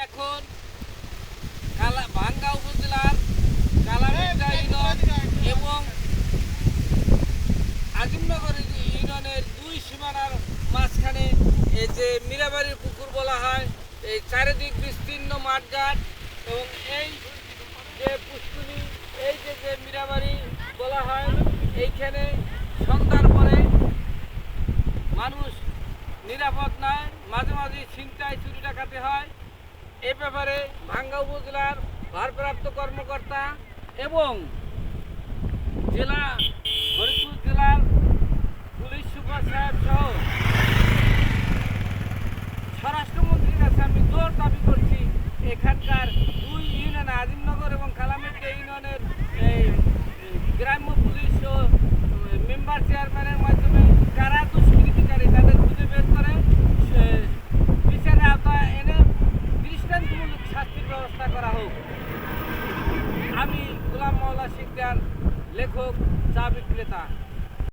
এখন কালা ভাঙ্গা উপজেলার কালামিটা ইউনিয়ন এবং আজিমনগর ইউনিয়নের দুই সীমানার মাঝখানে এই যে মীরাবাড়ির পুকুর বলা হয় এই চারিদিক বিস্তীর্ণ মাঠঘাট এবং এই যে পুষ্কুনি এই যে যে মীরাবাড়ি বলা হয় এইখানে সন্ধ্যার পরে মানুষ নিরাপদ নয় মাঝে মাঝে ছিনতাই চুরি ডাকাতি হয়। ব্যাপারে ভাঙ্গা উপজেলার ভারপ্রাপ্ত কর্মকর্তা এবং জেলা ফরিদপুর জেলার পুলিশ সুপার সাহেব সহ স্বরাষ্ট্রমন্ত্রীর কাছে আমি জোর দাবি করছি আমি গোলাম মাওলা শিকদার লেখক চা বিক্রেতা